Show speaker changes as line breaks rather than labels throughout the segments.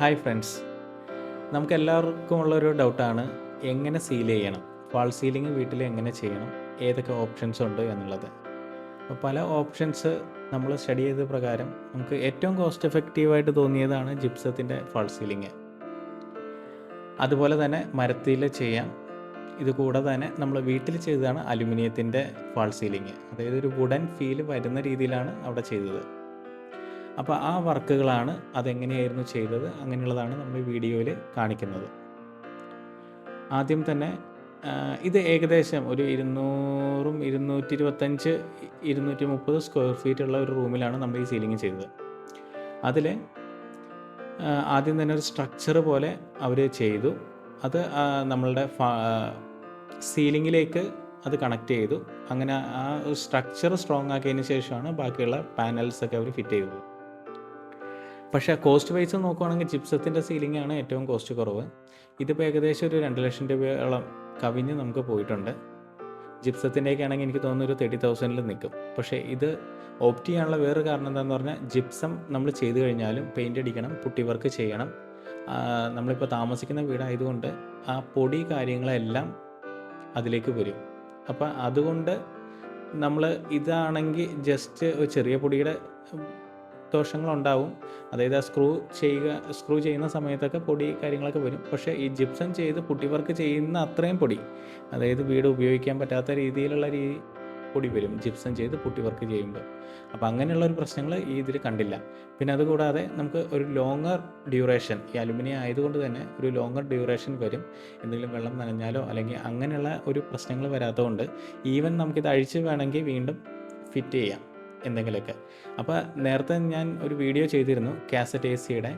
Hi friends. നമുക്ക് എല്ലാവർക്കും ഉള്ളൊരു ഡൗട്ടാണ് എങ്ങനെ സീൽ ചെയ്യണം? വാൾ സീലിംഗ് വീട്ടിൽ എങ്ങനെ ചെയ്യണം? ഏതൊക്കെ ഓപ്ഷൻസ് ഉണ്ട് എന്നുള്ളത്. അപ്പോൾ പല ഓപ്ഷൻസ് നമ്മൾ സ്റ്റഡി ചെയ്ത പ്രകാരം നമുക്ക് ഏറ്റവും കോസ്റ്റ് എഫക്റ്റീവായിട്ട് തോന്നിയതാണ് ജിപ്സത്തിന്റെ ഫാൾ സീലിംഗ് അതുപോലെ തന്നെ മരത്തിൽ ചെയ്യാം. ഇത് കൂടാതെ തന്നെ നമ്മൾ വീട്ടിൽ ചെയ്തതാണ് അലുമിനിയത്തിന്റെ ഫാൾ സീലിംഗ് അതായത് ഒരു വുഡൻ ഫീൽ വരുന്ന രീതിയിലാണ് അവിടെ ചെയ്തത്. അപ്പോൾ ആ വർക്കുകളാണ് അതെങ്ങനെയായിരുന്നു ചെയ്തത്? അങ്ങനെയുള്ളതാണ് നമ്മൾ വീഡിയോയിൽ കാണിക്കുന്നത്. ആദ്യം തന്നെ ഇത് ഏകദേശം ഒരു ഇരുന്നൂറും ഇരുന്നൂറ്റി ഇരുപത്തഞ്ച് ഇരുന്നൂറ്റി മുപ്പത് സ്ക്വയർ ഫീറ്റ് ഉള്ള ഒരു റൂമിലാണ് നമ്മൾ ഈ സീലിംഗ് ചെയ്തത്. അതിൽ ആദ്യം തന്നെ ഒരു സ്ട്രക്ചർ പോലെ അവർ ചെയ്തു. അത് നമ്മളുടെ സീലിങ്ങിലേക്ക് അത് കണക്ട് ചെയ്തു. അങ്ങനെ ആ സ്ട്രക്ചർ സ്ട്രോങ് ആക്കിയതിന് ശേഷമാണ് ബാക്കിയുള്ള പാനൽസൊക്കെ അവർ ഫിറ്റ് ചെയ്തത്. പക്ഷേ കോസ്റ്റ് വൈസ് നോക്കുവാണെങ്കിൽ ജിപ്സത്തിന്റെ സീലിംഗ് ആണ് ഏറ്റവും കോസ്റ്റ് കുറവ്. ഇതിപ്പോൾ ഏകദേശം ഒരു രണ്ട് ലക്ഷം രൂപയോളം കവിഞ്ഞ് നമുക്ക് പോയിട്ടുണ്ട്. ജിപ്സത്തിന്റെയൊക്കെ ആണെങ്കിൽ എനിക്ക് തോന്നുന്നു ഒരു തേർട്ടി തൗസൻഡിൽ നിൽക്കും. പക്ഷേ ഇത് ഓപ്റ്റ് ചെയ്യാനുള്ള വേറൊരു കാരണം എന്താണെന്ന് പറഞ്ഞാൽ ജിപ്സം നമ്മൾ ചെയ്തു കഴിഞ്ഞാലും പെയിന്റ് അടിക്കണം പുട്ടി വർക്ക് ചെയ്യണം. നമ്മളിപ്പോൾ താമസിക്കുന്ന വീടായതുകൊണ്ട് ആ പൊടി കാര്യങ്ങളെല്ലാം അതിലേക്ക് വരും. അപ്പം അതുകൊണ്ട് നമ്മൾ ഇതാണെങ്കിൽ ജസ്റ്റ് ഒരു ചെറിയ പൊടിയുടെ ദോഷങ്ങളുണ്ടാവും അതായത് ആ സ്ക്രൂ ചെയ്യുക സ്ക്രൂ ചെയ്യുന്ന സമയത്തൊക്കെ പൊടി കാര്യങ്ങളൊക്കെ വരും. പക്ഷേ ഈ ജിപ്സം ചെയ്ത് പുട്ടി വർക്ക് ചെയ്യുന്ന അത്രയും പൊടി അതായത് വീട് ഉപയോഗിക്കാൻ പറ്റാത്ത രീതിയിലുള്ള രീതി പൊടി വരും ജിപ്സം ചെയ്ത് പുട്ടി വർക്ക് ചെയ്യുമ്പോൾ. അപ്പോൾ അങ്ങനെയുള്ള ഒരു പ്രശ്നങ്ങൾ ഈ ഇതിൽ കണ്ടില്ല. പിന്നെ അതുകൂടാതെ നമുക്ക് ഒരു ലോങ്ങർ ഡ്യൂറേഷൻ ഈ അലുമിനിയം ആയതുകൊണ്ട് തന്നെ ഒരു ലോങ്ങർ ഡ്യൂറേഷൻ വരും. എന്തെങ്കിലും വെള്ളം നനഞ്ഞാലോ അല്ലെങ്കിൽ അങ്ങനെയുള്ള ഒരു പ്രശ്നങ്ങൾ വരാത്തതുകൊണ്ട് ഈവൻ നമുക്കിത് അഴിച്ച് വേണമെങ്കിൽ വീണ്ടും ഫിറ്റ് ചെയ്യാം. എന്തെങ്കിലുമൊക്കെ. അപ്പോൾ നേരത്തെ ഞാൻ ഒരു വീഡിയോ ചെയ്തിരുന്നു കാസറ്റ് എ സിയുടെ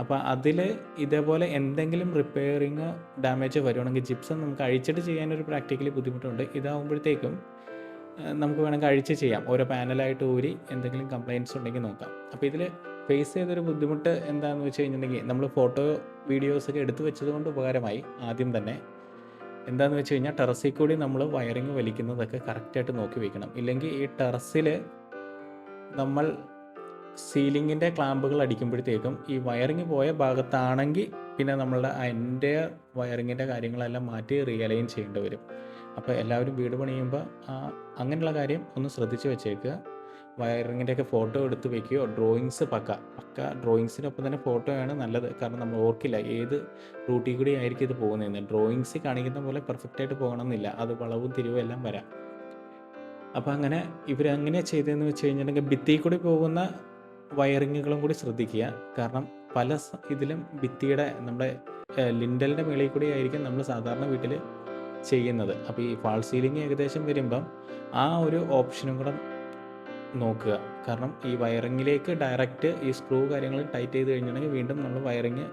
അപ്പോൾ അതിൽ ഇതേപോലെ എന്തെങ്കിലും റിപ്പയറിങ്ങോ ഡാമേജോ വരുവാണെങ്കിൽ ജിപ്സം നമുക്ക് അഴിച്ചിട്ട് ചെയ്യാനൊരു പ്രാക്ടിക്കലി ബുദ്ധിമുട്ടുണ്ട്. ഇതാകുമ്പോഴത്തേക്കും നമുക്ക് വേണമെങ്കിൽ അഴിച്ച് ചെയ്യാം. ഓരോ പാനലായിട്ട് ഊരി എന്തെങ്കിലും കംപ്ലയിൻസ് ഉണ്ടെങ്കിൽ നോക്കാം. അപ്പോൾ ഇതിൽ ഫേസ് ചെയ്തൊരു ബുദ്ധിമുട്ട് എന്താണെന്ന് വെച്ച് കഴിഞ്ഞിട്ടുണ്ടെങ്കിൽ നമ്മൾ ഫോട്ടോ വീഡിയോസൊക്കെ എടുത്തു വെച്ചതുകൊണ്ട് ഉപകാരമായി ആദ്യം തന്നെ. എന്താണെന്ന് വെച്ച് കഴിഞ്ഞാൽ ടെറസിൽ കൂടി നമ്മൾ വയറിങ് വലിക്കുന്നതൊക്കെ കറക്റ്റായിട്ട് നോക്കി വെക്കണം. ഇല്ലെങ്കിൽ ഈ ടെറസിൽ നമ്മൾ സീലിങ്ങിന്റെ ക്ലാമ്പുകൾ അടിക്കുമ്പോഴത്തേക്കും ഈ വയറിങ് പോയ ഭാഗത്താണെങ്കിൽ പിന്നെ നമ്മളുടെ അതിന്റെ വയറിങ്ങിന്റെ കാര്യങ്ങളെല്ലാം മാറ്റി റിയലൈൻ ചെയ്യേണ്ടി വരും. അപ്പോൾ എല്ലാവരും വീട് പണിയുമ്പോൾ അങ്ങനെയുള്ള കാര്യം ഒന്ന് ശ്രദ്ധിച്ച് വെച്ചേക്കുക. വയറിങ്ങിന്റെ ഒക്കെ ഫോട്ടോ എടുത്ത് വെക്കുകയോ ഡ്രോയിങ്സ് പക്ക. പക്ക ഡ്രോയിങ്സിനൊപ്പം തന്നെ ഫോട്ടോയാണ് നല്ലത്. കാരണം നമ്മൾ ഓർക്കില്ല ഏത് റൂട്ടിൽ കൂടി ആയിരിക്കും ഇത് പോകുന്നതെന്ന്. ഡ്രോയിങ്സ് കാണിക്കുന്ന പോലെ പെർഫെക്റ്റായിട്ട് പോകണമെന്നില്ല. അത് വളവും തിരിവും എല്ലാം വരാം. അപ്പോൾ അങ്ങനെ ഇവരങ്ങനെ ചെയ്തതെന്ന് വെച്ച് കഴിഞ്ഞിട്ടുണ്ടെങ്കിൽ ഭിത്തിയിൽ കൂടി പോകുന്ന വയറിങ്ങുകളും കൂടി ശ്രദ്ധിക്കുക. കാരണം പല ഇതിലും ഭിത്തിയുടെ നമ്മുടെ ലിൻഡലിന്റെ മേളിൽ കൂടി ആയിരിക്കും നമ്മൾ സാധാരണ വീട്ടിൽ ചെയ്യുന്നത്. അപ്പോൾ ഈ ഫാൾ സീലിംഗ് ഏകദേശം വരുമ്പം ആ ഒരു ഓപ്ഷനും കൂടെ നോക്കുക. കാരണം ഈ വയറിങ്ങിലേക്ക് ഡയറക്റ്റ് ഈ സ്ക്രൂ കാര്യങ്ങൾ ടൈറ്റ് ചെയ്ത് കഴിഞ്ഞിട്ടുണ്ടെങ്കിൽ വീണ്ടും നമ്മൾ വയറിങ്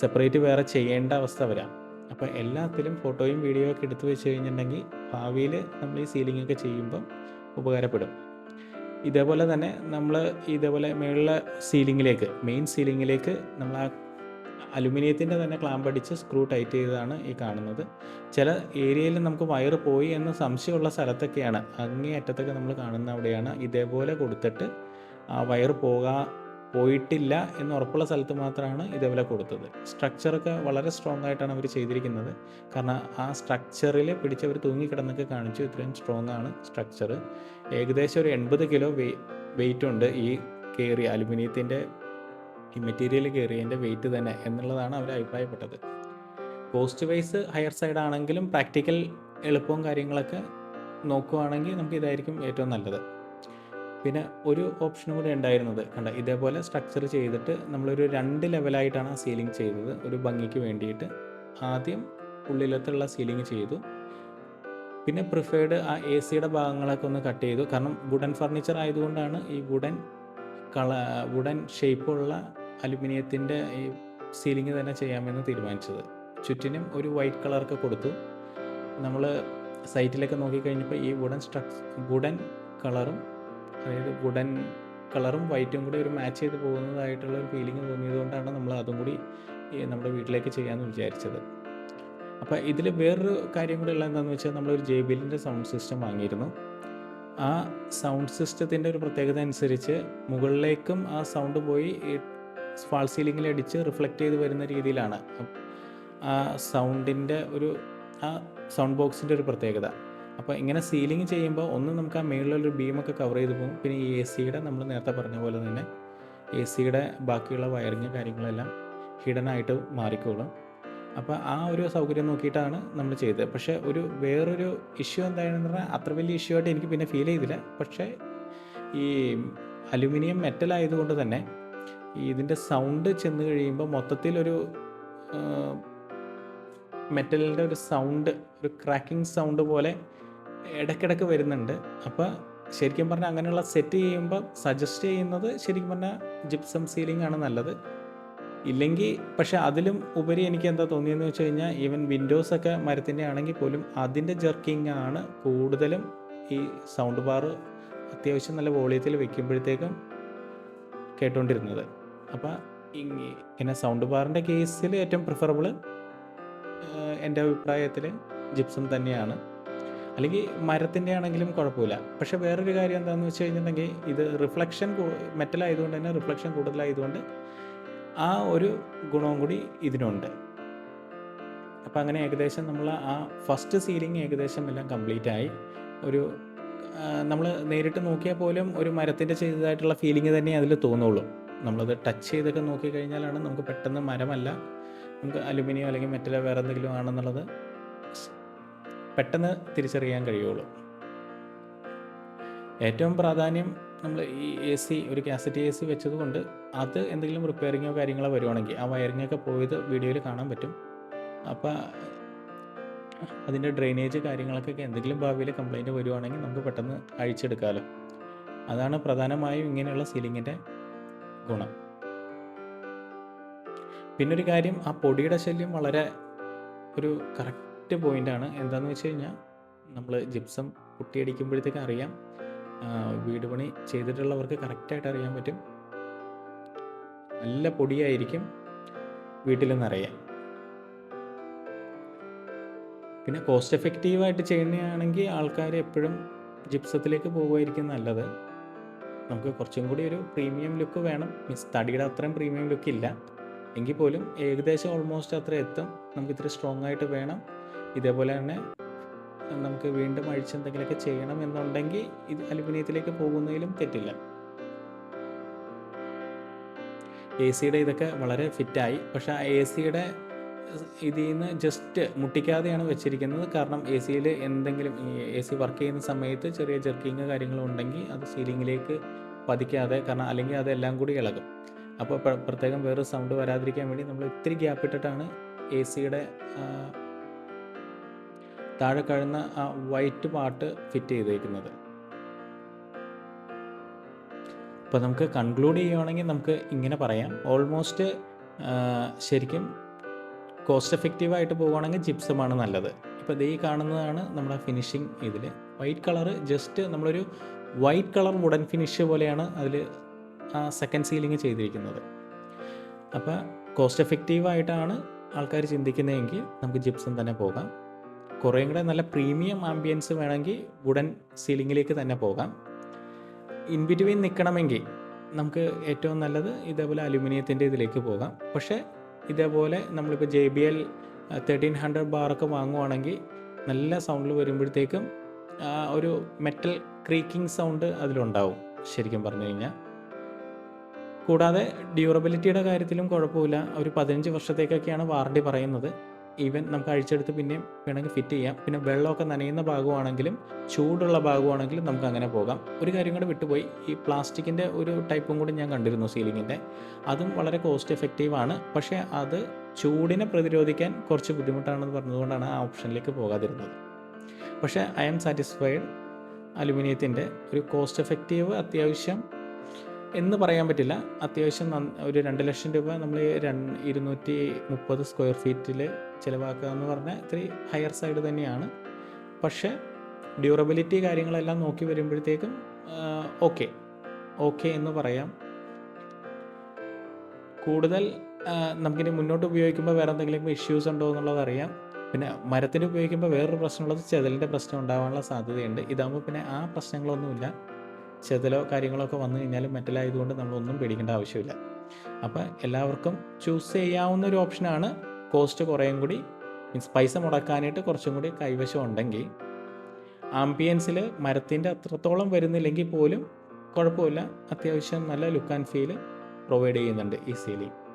സെപ്പറേറ്റ് വേറെ ചെയ്യേണ്ട അവസ്ഥ വരാം. അപ്പോൾ എല്ലാത്തിലും ഫോട്ടോയും വീഡിയോ ഒക്കെ എടുത്തു വെച്ച് കഴിഞ്ഞിട്ടുണ്ടെങ്കിൽ ഭാവിയിൽ നമ്മൾ ഈ സീലിംഗ് ഒക്കെ ചെയ്യുമ്പം ഉപകാരപ്പെടും. ഇതേപോലെ തന്നെ നമ്മൾ ഇതേപോലെ മേളിലെ സീലിങ്ങിലേക്ക് മെയിൻ സീലിങ്ങിലേക്ക് നമ്മൾ ആ അലുമിനിയത്തിന്റെ തന്നെ ക്ലാമ്പ് അടിച്ച് സ്ക്രൂ ടൈറ്റ് ചെയ്തതാണ് ഈ കാണുന്നത്. ചില ഏരിയയിൽ നമുക്ക് വയർ പോയി എന്ന് സംശയമുള്ള സ്ഥലത്തൊക്കെയാണ്. അങ്ങേ അറ്റത്തൊക്കെ നമ്മൾ കാണുന്ന അവിടെയാണ്. ഇതേപോലെ കൊടുത്തിട്ട് ആ വയർ പോകാ പോയിട്ടില്ല എന്ന് ഉറപ്പുള്ള സ്ഥലത്ത് മാത്രമാണ് ഇതേപോലെ കൊടുത്തത്. സ്ട്രക്ചറൊക്കെ വളരെ സ്ട്രോങ് ആയിട്ടാണ് അവർ ചെയ്തിരിക്കുന്നത്. കാരണം ആ സ്ട്രക്ചറിൽ പിടിച്ചവർ തൂങ്ങിക്കിടന്നൊക്കെ കാണിച്ചു ഇത്രയും സ്ട്രോങ് ആണ് സ്ട്രക്ചർ ഏകദേശം ഒരു എൺപത് കിലോ വെയ് വെയിറ്റ് ഉണ്ട് ഈ കയറി അലുമിനിയത്തിന്റെ ഈ മെറ്റീരിയൽ കയറിയതിന്റെ വെയിറ്റ് തന്നെ എന്നുള്ളതാണ് അവർ അഭിപ്രായപ്പെട്ടത്. കോസ്റ്റ് വൈസ് ഹയർ സൈഡ് ആണെങ്കിലും പ്രാക്ടിക്കൽ എളുപ്പവും കാര്യങ്ങളൊക്കെ നോക്കുവാണെങ്കിൽ നമുക്ക് ഇതായിരിക്കും ഏറ്റവും നല്ലത്. പിന്നെ ഒരു ഓപ്ഷനും കൂടി ഉണ്ടായിരുന്നത്. കണ്ട? ഇതേപോലെ സ്ട്രക്ചർ ചെയ്തിട്ട് നമ്മളൊരു രണ്ട് ലെവലായിട്ടാണ് ആ സീലിംഗ് ചെയ്തത്. ഒരു ഭംഗിക്ക് വേണ്ടിയിട്ട് ആദ്യം ഉള്ളിലത്തുള്ള സീലിംഗ് ചെയ്തു. പിന്നെ പ്രിഫേർഡ് ആ എ സിയുടെ ഭാഗങ്ങളൊക്കെ ഒന്ന് കട്ട് ചെയ്തു. കാരണം വുഡൻ ഫർണിച്ചർ ആയതുകൊണ്ടാണ് ഈ വുഡൻ കള വുഡൻ ഷേപ്പുള്ള അലുമിനിയത്തിന്റെ ഈ സീലിംഗ് തന്നെ ചെയ്യാമെന്ന് തീരുമാനിച്ചത്. ചുറ്റിനും ഒരു വൈറ്റ് കളറൊക്കെ കൊടുത്തു. നമ്മൾ സൈറ്റിലൊക്കെ നോക്കിക്കഴിഞ്ഞപ്പോൾ ഈ വുഡൻ സ്ട്രക്ചർ വുഡൻ കളറും അതായത് വുഡൻ കളറും വൈറ്റും കൂടി ഒരു മാച്ച് ചെയ്ത് പോകുന്നതായിട്ടുള്ള ഒരു ഫീലിംഗ് തോന്നിയതുകൊണ്ടാണ് നമ്മൾ അതും കൂടി നമ്മുടെ വീട്ടിലേക്ക് ചെയ്യാമെന്ന് വിചാരിച്ചത്. അപ്പോൾ ഇതിൽ വേറൊരു കാര്യം കൂടി ഉള്ള എന്താണെന്ന് വെച്ചാൽ നമ്മളൊരു ജെ ബി എല്ലിന്റെ സൗണ്ട് സിസ്റ്റം വാങ്ങിയിരുന്നു. ആ സൗണ്ട് സിസ്റ്റത്തിന്റെ ഒരു പ്രത്യേകത അനുസരിച്ച് മുകളിലേക്കും ആ സൗണ്ട് പോയി ഫാൾ സീലിങ്ങിൽ അടിച്ച് റിഫ്ലക്റ്റ് ചെയ്ത് വരുന്ന രീതിയിലാണ്. ആ സൗണ്ടിന്റെ ഒരു ആ സൗണ്ട് ബോക്സിന്റെ ഒരു പ്രത്യേകത. അപ്പോൾ ഇങ്ങനെ സീലിംഗ് ചെയ്യുമ്പോൾ ഒന്ന് നമുക്ക് ആ മുകളിലൊരു ബീമൊക്കെ കവർ ചെയ്ത് പോകും. പിന്നെ ഈ എ സിയുടെ നമ്മൾ നേരത്തെ പറഞ്ഞ പോലെ തന്നെ എ സിയുടെ ബാക്കിയുള്ള വയറിങ് കാര്യങ്ങളെല്ലാം ഹിഡൻ ആയിട്ട് മാറിക്കോളും. അപ്പോൾ ആ ഒരു സൗകര്യം നോക്കിയിട്ടാണ് നമ്മൾ ചെയ്തത്. പക്ഷേ ഒരു വേറൊരു ഇഷ്യൂ എന്തായാലും പറഞ്ഞാൽ അത്ര വലിയ ഇഷ്യൂ ആയിട്ട് എനിക്ക് പിന്നെ ഫീൽ ചെയ്തില്ല. പക്ഷേ ഈ അലുമിനിയം മെറ്റൽ ആയതുകൊണ്ട് തന്നെ ഇതിന്റെ സൗണ്ട് ചെന്ന് കഴിയുമ്പോൾ മൊത്തത്തിലൊരു മെറ്റലിന്റെ ഒരു സൗണ്ട് ഒരു ക്രാക്കിംഗ് സൗണ്ട് പോലെ ഇടയ്ക്കിടയ്ക്ക് വരുന്നുണ്ട്. അപ്പോൾ ശരിക്കും പറഞ്ഞാൽ അങ്ങനെയുള്ള സെറ്റ് ചെയ്യുമ്പോൾ സജസ്റ്റ് ചെയ്യുന്നത് ശരിക്കും പറഞ്ഞാൽ ജിപ്സം സീലിംഗ് ആണ് നല്ലത്. ഇല്ലെങ്കിൽ പക്ഷേ അതിലും ഉപരി എനിക്ക് എന്താ തോന്നിയെന്ന് വെച്ച് കഴിഞ്ഞാൽ ഈവൻ വിൻഡോസ് ഒക്കെ മരത്തിന്റെ ആണെങ്കിൽ പോലും അതിന്റെ ജർക്കിംഗ് ആണ് കൂടുതലും ഈ സൗണ്ട് ബാർ അത്യാവശ്യം നല്ല വോളിയത്തിൽ വെക്കുമ്പോഴത്തേക്കും കേട്ടുകൊണ്ടിരുന്നത് അപ്പോൾ ഇങ്ങനെ സൗണ്ട് ബാറിന്റെ കേസിൽ ഏറ്റവും പ്രിഫറബിൾ എന്റെ അഭിപ്രായത്തിൽ ജിപ്സം തന്നെയാണ്. അല്ലെങ്കിൽ മരത്തിന്റെ ആണെങ്കിലും കുഴപ്പമില്ല. പക്ഷേ വേറൊരു കാര്യം എന്താണെന്ന് വെച്ച് കഴിഞ്ഞിട്ടുണ്ടെങ്കിൽ ഇത് റിഫ്ലക്ഷൻ മെറ്റൽ ആയതുകൊണ്ട് തന്നെ റിഫ്ലക്ഷൻ കൂടുതലായതുകൊണ്ട് ആ ഒരു ഗുണവും കൂടി ഇതിനുണ്ട്. അപ്പോൾ അങ്ങനെ ഏകദേശം നമ്മൾ ആ ഫസ്റ്റ് സീലിംഗ് ഏകദേശം എല്ലാം കംപ്ലീറ്റ് ആയി. ഒരു നമ്മൾ നേരിട്ട് നോക്കിയാൽ പോലും ഒരു മരത്തിന്റെ ചെയ്തതായിട്ടുള്ള ഫീലിംഗ് തന്നെ അതിൽ തോന്നുള്ളൂ. നമ്മളത് ടച്ച് ചെയ്തൊക്കെ നോക്കിക്കഴിഞ്ഞാലാണ് നമുക്ക് പെട്ടെന്ന് മരമല്ല. നമുക്ക് അലുമിനിയം അല്ലെങ്കിൽ മെറ്റലോ വേറെ എന്തെങ്കിലും ആണെന്നുള്ളത് പെട്ടെന്ന് തിരിച്ചറിയാൻ കഴിയുള്ളൂ. ഏറ്റവും പ്രാധാന്യം നമ്മൾ ഈ എ സി ഒരു കാസറ്റ് എ സി വെച്ചതുകൊണ്ട് അത് എന്തെങ്കിലും റിപ്പയറിങ്ങോ കാര്യങ്ങളോ വരുവാണെങ്കിൽ ആ വയറിങ്ങൊക്കെ പോയത് വീഡിയോയിൽ കാണാൻ പറ്റും. അപ്പോൾ അതിന്റെ ഡ്രെയിനേജ് കാര്യങ്ങളൊക്കെ എന്തെങ്കിലും ഭാവിയിൽ കംപ്ലൈന്റ് വരുവാണെങ്കിൽ നമുക്ക് പെട്ടെന്ന് അഴിച്ചെടുക്കാമല്ലോ അതാണ് പ്രധാനമായും ഇങ്ങനെയുള്ള സീലിങ്ങിന്റെ ഗുണം. പിന്നൊരു കാര്യം ആ പൊടിയുടെ ശല്യം വളരെ ഒരു കറക്റ്റ് പോയിന്റാണ് എന്താണെന്ന് വെച്ച് കഴിഞ്ഞാൽ നമ്മൾ ജിപ്സം കുട്ടിയടിക്കുമ്പോഴത്തേക്ക് അറിയാം വീട് പണി ചെയ്തിട്ടുള്ളവർക്ക് കറക്റ്റായിട്ട് അറിയാൻ പറ്റും. നല്ല പൊടിയായിരിക്കും വീട്ടിൽ നിന്നറിയാം പിന്നെ കോസ്റ്റ് എഫക്റ്റീവായിട്ട് ചെയ്യുന്നതാണെങ്കിൽ ആൾക്കാർ എപ്പോഴും ജിപ്സത്തിലേക്ക് പോകുമായിരിക്കും നല്ലത്. നമുക്ക് കുറച്ചും കൂടി ഒരു പ്രീമിയം ലുക്ക് വേണം. മീൻസ് തടിയുടെ അത്രയും പ്രീമിയം ലുക്ക് ഇല്ല. എങ്കിൽ പോലും ഏകദേശം ഓൾമോസ്റ്റ് അത്ര എത്തും. നമുക്ക് ഇത്ര സ്ട്രോങ് ആയിട്ട് വേണം. ഇതേപോലെ തന്നെ നമുക്ക് വീണ്ടും അഴിച്ച് എന്തെങ്കിലുമൊക്കെ ചെയ്യണം എന്നുണ്ടെങ്കിൽ ഇത് അലുമിനിയത്തിലേക്ക് പോകുന്നതിലും തെറ്റില്ല. എ സിയുടെ ഇതൊക്കെ വളരെ ഫിറ്റായി. പക്ഷേ ആ എ സിയുടെ ഇതിൽ നിന്ന് ജസ്റ്റ് മുട്ടിക്കാതെയാണ് വെച്ചിരിക്കുന്നത്. കാരണം എ സിയിൽ എന്തെങ്കിലും എ സി വർക്ക് ചെയ്യുന്ന സമയത്ത് ചെറിയ ജെർക്കിങ് കാര്യങ്ങളും ഉണ്ടെങ്കിൽ അത് സീലിങ്ങിലേക്ക് പതിക്കാതെ കാരണം അല്ലെങ്കിൽ അതെല്ലാം കൂടി ഇളകും. അപ്പോൾ പ്രത്യേകം വേറെ സൗണ്ട് വരാതിരിക്കാൻ വേണ്ടി നമ്മൾ ഇത്തിരി ഗ്യാപ്പ് ഇട്ടിട്ടാണ് എ സിയുടെ താഴെ കഴിയുന്ന ആ വൈറ്റ് പാർട്ട് ഫിറ്റ് ചെയ്തേക്കുന്നത്. അപ്പോൾ നമുക്ക് കൺക്ലൂഡ് ചെയ്യുകയാണെങ്കിൽ നമുക്ക് ഇങ്ങനെ പറയാം. ഓൾമോസ്റ്റ് ശരിക്കും കോസ്റ്റ് എഫക്റ്റീവായിട്ട് പോവുകയാണെങ്കിൽ ജിപ്സമാണ് നല്ലത്. ഇപ്പോൾ ദേ കാണുന്നതാണ് നമ്മുടെ ഫിനിഷിങ് ഇതിൽ. വൈറ്റ് കളർ ജസ്റ്റ് നമ്മളൊരു വൈറ്റ് കളർ വുഡൻ ഫിനിഷ് പോലെയാണ് അതിൽ ആ സെക്കൻഡ് സീലിംഗ് ചെയ്തിരിക്കുന്നത്. അപ്പോൾ കോസ്റ്റ് എഫക്റ്റീവായിട്ടാണ് ആൾക്കാർ ചിന്തിക്കുന്നതെങ്കിൽ നമുക്ക് ജിപ്സം തന്നെ പോകാം. കുറേയും കൂടെ നല്ല പ്രീമിയം ആംബിയൻസ് വേണമെങ്കിൽ വുഡൻ സീലിങ്ങിലേക്ക് തന്നെ പോകാം. ഇൻ ബിറ്റ്വീൻ നിൽക്കണമെങ്കിൽ നമുക്ക് ഏറ്റവും നല്ലത് ഇതേപോലെ അലുമിനിയത്തിന്റെ ഇതിലേക്ക് പോകാം. പക്ഷേ ഇതേപോലെ നമ്മളിപ്പോൾ J B L thirteen hundred ബാറൊക്കെ വാങ്ങുവാണെങ്കിൽ നല്ല സൗണ്ടിൽ വരുമ്പോഴത്തേക്കും ഒരു മെറ്റൽ ക്രീക്കിംഗ് സൗണ്ട് അതിലുണ്ടാവും ശരിക്കും പറഞ്ഞു കഴിഞ്ഞാൽ. കൂടാതെ ഡ്യൂറബിലിറ്റിയുടെ കാര്യത്തിലും കുഴപ്പമില്ല. ഒരു പതിനഞ്ച് വർഷത്തേക്കൊക്കെയാണ് വാറണ്ടി പറയുന്നത്. ഈവൻ നമുക്ക് അഴിച്ചെടുത്ത് പിന്നെയും വേണമെങ്കിൽ ഫിറ്റ് ചെയ്യാം. പിന്നെ വെള്ളമൊക്കെ നനയുന്ന ഭാഗമാണെങ്കിലും ചൂടുള്ള ഭാഗമാണെങ്കിലും നമുക്ക് അങ്ങനെ പോകാം. ഒരു കാര്യം കൂടെ വിട്ടുപോയി. ഈ പ്ലാസ്റ്റിക്കിന്റെ ഒരു ടൈപ്പും കൂടി ഞാൻ കണ്ടിരുന്നു സീലിങ്ങിന്റെ അതും വളരെ കോസ്റ്റ് എഫക്റ്റീവ് ആണ്. പക്ഷേ അത് ചൂടിനെ പ്രതിരോധിക്കാൻ കുറച്ച് ബുദ്ധിമുട്ടാണെന്ന് പറഞ്ഞതുകൊണ്ടാണ് ആ ഓപ്ഷനിലേക്ക് പോകാതിരുന്നത്. പക്ഷേ ഐ ആം സാറ്റിസ്ഫൈഡ് അലുമിനിയത്തിന്റെ ഒരു കോസ്റ്റ് എഫക്റ്റീവ് അത്യാവശ്യം എന്ന് പറയാൻ പറ്റില്ല. അത്യാവശ്യം ഒരു രണ്ട് ലക്ഷം രൂപ നമ്മൾ ഇരുന്നൂറ്റി മുപ്പത് സ്ക്വയർ ഫീറ്റിൽ ചിലവാക്കുക എന്ന് പറഞ്ഞാൽ ഇത്തിരി ഹയർ സൈഡ് തന്നെയാണ്. പക്ഷേ ഡ്യൂറബിലിറ്റി കാര്യങ്ങളെല്ലാം നോക്കി വരുമ്പോഴത്തേക്കും ഓക്കെ ഓക്കെ എന്ന് പറയാം. കൂടുതൽ നമുക്കിനി മുന്നോട്ട് ഉപയോഗിക്കുമ്പോൾ വേറെ എന്തെങ്കിലും ഇഷ്യൂസ് ഉണ്ടോ എന്നുള്ളത് അറിയാം. പിന്നെ മരത്തിന് ഉപയോഗിക്കുമ്പോൾ വേറൊരു പ്രശ്നമുള്ളത് ചെതലിന്റെ പ്രശ്നം ഉണ്ടാകാനുള്ള സാധ്യതയുണ്ട്. ഇതാകുമ്പോൾ പിന്നെ ആ പ്രശ്നങ്ങളൊന്നുമില്ല. ചെതലോ കാര്യങ്ങളോ ഒക്കെ വന്നു കഴിഞ്ഞാലും മെറ്റലായതുകൊണ്ട് നമ്മളൊന്നും പേടിക്കേണ്ട ആവശ്യമില്ല. അപ്പോൾ എല്ലാവർക്കും ചൂസ് ചെയ്യാവുന്ന ഒരു ഓപ്ഷനാണ് കോസ്റ്റ് കുറേയും കൂടി മീൻസ് പൈസ മുടക്കാനായിട്ട് കുറച്ചും കൂടി കൈവശം ഉണ്ടെങ്കിൽ. ആംബിയൻസിൽ മരത്തിന്റെ അത്രത്തോളം വരുന്നില്ലെങ്കിൽ പോലും കുഴപ്പമില്ല. അത്യാവശ്യം നല്ല ലുക്ക് ആൻഡ് ഫീൽ പ്രൊവൈഡ് ചെയ്യുന്നുണ്ട് ഈ സീലിംഗ്